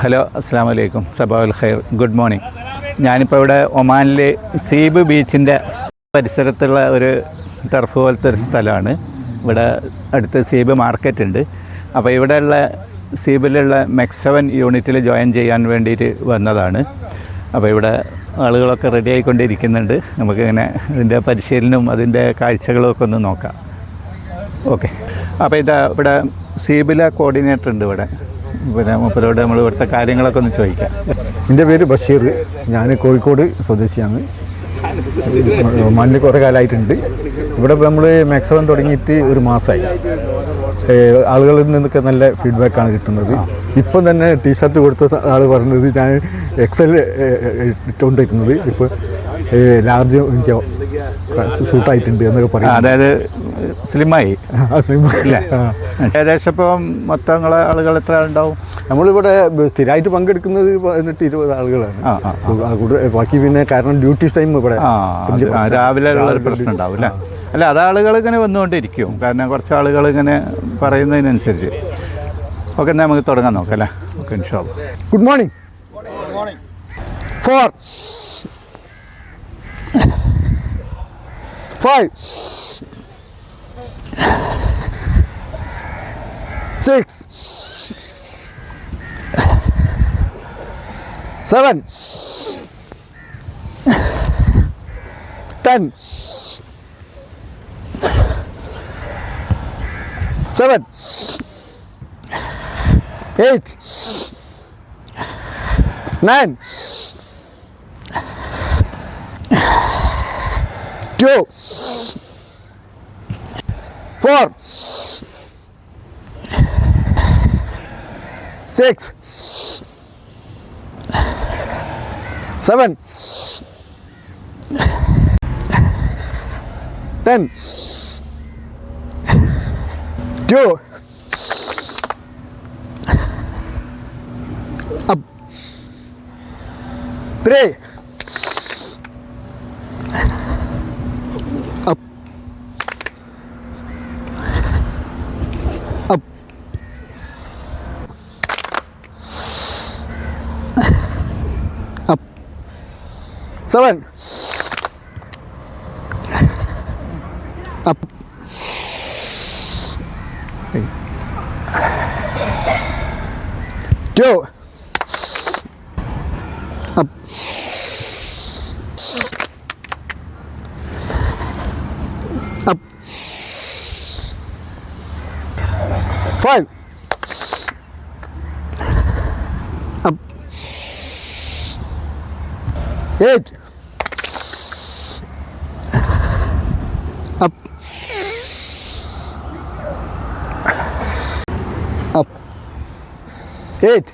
Hello അസ്സാം വലൈക്കും സബാബുൽ ഖൈർ. Good morning. ഞാനിപ്പോൾ ഇവിടെ ഒമാനിലെ സീബ് ബീച്ചിന്റെ പരിസരത്തുള്ള ഒരു ടർഫ് പോലത്തെ ഒരു സ്ഥലമാണ്. ഇവിടെ അടുത്ത് സീബ് മാർക്കറ്റ് ഉണ്ട്. അപ്പോൾ ഇവിടെയുള്ള സീബിലുള്ള മെക്സവൻ യൂണിറ്റിൽ ജോയിൻ ചെയ്യാൻ വേണ്ടിയിട്ട് വന്നതാണ്. അപ്പോൾ ഇവിടെ ആളുകളൊക്കെ റെഡി ആയിക്കൊണ്ടിരിക്കുന്നുണ്ട്. നമുക്കിങ്ങനെ ഇതിന്റെ പരിശീലനവും അതിന്റെ കാഴ്ചകളും ഒക്കെ ഒന്ന് നോക്കാം. ഓക്കെ അപ്പോൾ ഇതാ ഇവിടെ സീബിലെ കോർഡിനേറ്റർ ഉണ്ട് ഇവിടെ. പിന്നെ മൂപ്പരോട് നമ്മൾ ഇവിടുത്തെ കാര്യങ്ങളൊക്കെ ഒന്ന് ചോദിക്കാം. എന്റെ പേര് ബഷീർ. ഞാൻ കോഴിക്കോട് സ്വദേശിയാണ്. മണ്ണിൽ കുറേ കാലമായിട്ടുണ്ട്. ഇവിടെ നമ്മൾ മാക്സിമം തുടങ്ങിയിട്ട് ഒരു മാസമായി. ആളുകളിൽ നിന്നൊക്കെ നല്ല ഫീഡ്ബാക്കാണ് കിട്ടുന്നത്. ഇപ്പം തന്നെ ടീഷർട്ട് കൊടുത്ത ആൾ പറഞ്ഞത് ഞാൻ എക്സൽ ഇട്ടുകൊണ്ടിരിക്കുന്നത്. ഇപ്പോൾ ലാർജ് എനിക്ക് സൂട്ടായിട്ടുണ്ട് എന്നൊക്കെ പറയും അതായത് സ്ലിമായി. ഏകദേശം ഇപ്പം മൊത്തം നിങ്ങളെ ആളുകൾ എത്ര ഉണ്ടാവും നമ്മളിവിടെ സ്ഥിരമായിട്ട് പങ്കെടുക്കുന്നത് പതിനെട്ട് ഇരുപത് ആളുകളാണ്. ബാക്കി പിന്നെ കാരണം ഡ്യൂട്ടി ടൈം ഇവിടെ. രാവിലെ ഉള്ള ഒരു പ്രശ്നം ഉണ്ടാവും അല്ലേ? അല്ല അത് ആളുകൾ ഇങ്ങനെ വന്നുകൊണ്ടിരിക്കും. കാരണം കുറച്ച് ആളുകൾ ഇങ്ങനെ പറയുന്നതിനനുസരിച്ച്. ഓക്കെ എന്നാൽ നമുക്ക് തുടങ്ങാൻ നോക്കാം അല്ലേ? Okay ഇൻഷോ good morning four five six, seven, ten, seven, eight, nine, two four, six, seven, ten, two, up. Three. Seven. Up. Two. Up. Up. Five. Up. Eight. Eight.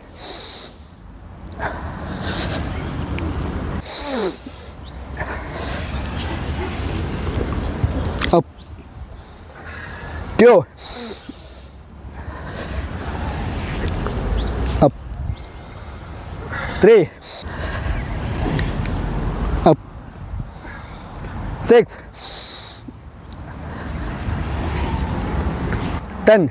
Up. Two. Up. Three. Up. Six. Ten.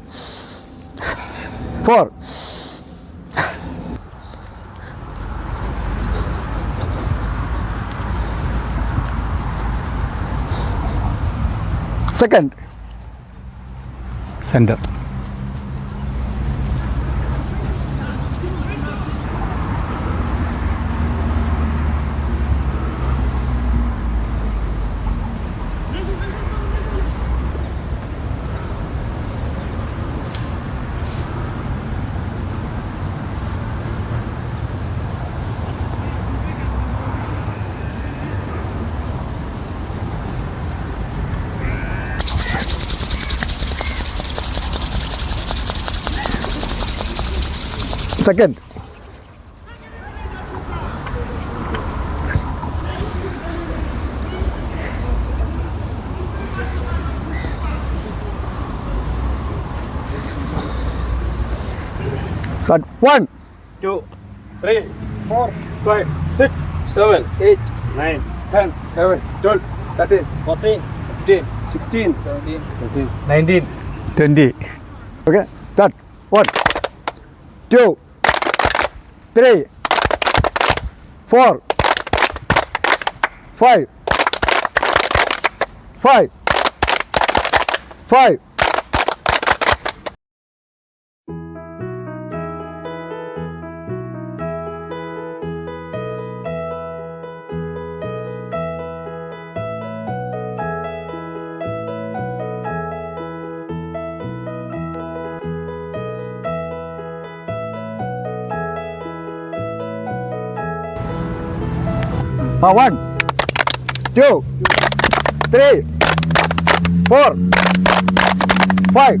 four, second, centre Second. Start. One, two, three, four, five, six, seven, eight, nine, ten, eleven, twelve, thirteen, fourteen, fifteen, sixteen, seventeen, eighteen, nineteen, twenty. Okay, start. One, two. Three four five five five. ആ one two three four five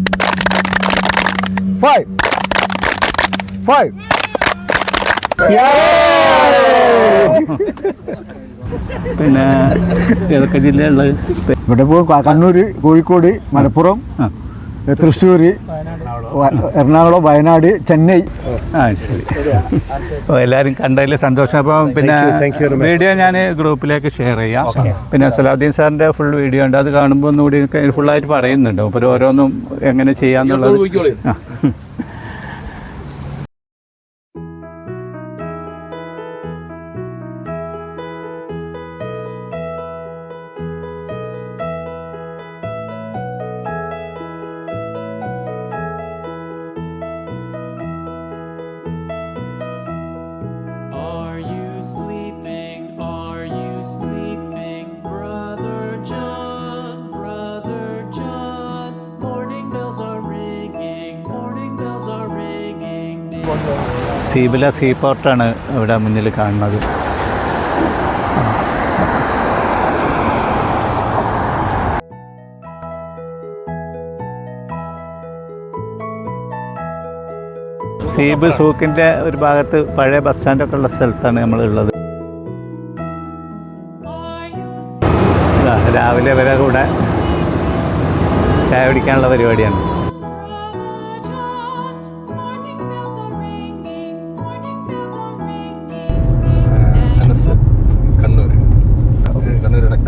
five five പിന്നെ ഏതൊക്കെ ജില്ലയുള്ളത് ഇവിടെ ഇപ്പോൾ കണ്ണൂർ കോഴിക്കോട് മലപ്പുറം. തൃശ്ശൂർ എറണാകുളം വയനാട് ചെന്നൈ. ആ ശരി. അപ്പോൾ എല്ലാവരും കണ്ടതിൽ സന്തോഷം. അപ്പം പിന്നെ. വീഡിയോ ഞാൻ ഗ്രൂപ്പിലേക്ക് ഷെയർ ചെയ്യാം. പിന്നെ സലാദ്ദീൻ സാറിന്റെ ഫുൾ വീഡിയോ ഉണ്ട്. അത് കാണുമ്പോൾ ഒന്നുകൂടി ഫുള്ളായിട്ട് പറയുന്നുണ്ട്. അപ്പോൾ ഓരോന്നും എങ്ങനെ ചെയ്യാന്നുള്ളത്. ആ. സീബില സീ പോർട്ടാണ് ഇവിടെ മുന്നിൽ കാണുന്നത്. സീബ് സൂക്കിന്റെ ഒരു ഭാഗത്ത് പഴയ ബസ് സ്റ്റാൻഡൊക്കെ ഉള്ള സ്ഥലത്താണ് നമ്മളുള്ളത്. രാവിലെ വരെ കൂടെ ചായ പിടിക്കാനുള്ള പരിപാടിയാണ്.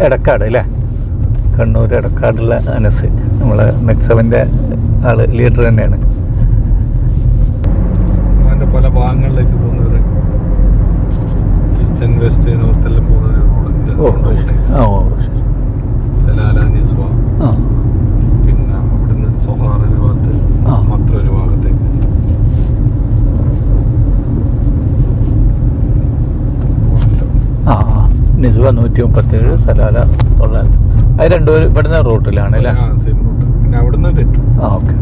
എടക്കാട് അല്ലേ? കണ്ണൂർ എടക്കാടുള്ള അനസ്. നമ്മളെ മെക്സവന്റെ ആൾ ലീഡർ തന്നെയാണ് അതിന്റെ പല ഭാഗങ്ങളിലേക്ക് പോകുന്നവര് ഈസ്റ്റേൺ വെസ്റ്റ് നോർത്ത് എല്ലാം പോകുന്ന ഒരു റോഡ് ഓ ശരി. ഓ ശരി സലാല നിസ്വ ആ പിന്നെ അവിടുന്ന് സൊഹാർ ഒരു ഭാഗത്ത് ആ. മത്ര ഒരു ഭാഗത്തേക്ക് ആ ആ നിസ്വ നൂറ്റി മുപ്പത്തേഴ് സലാല തൊള്ളായിരത്തി അത് രണ്ടുപേരും ഇവിടുന്ന് റൂട്ടിലാണ് അല്ലേ? ആ ഓക്കെ.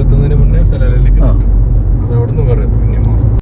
എത്തുന്നതിന് മുന്നേ സലാലയിലേക്ക് അത് അവിടുന്ന്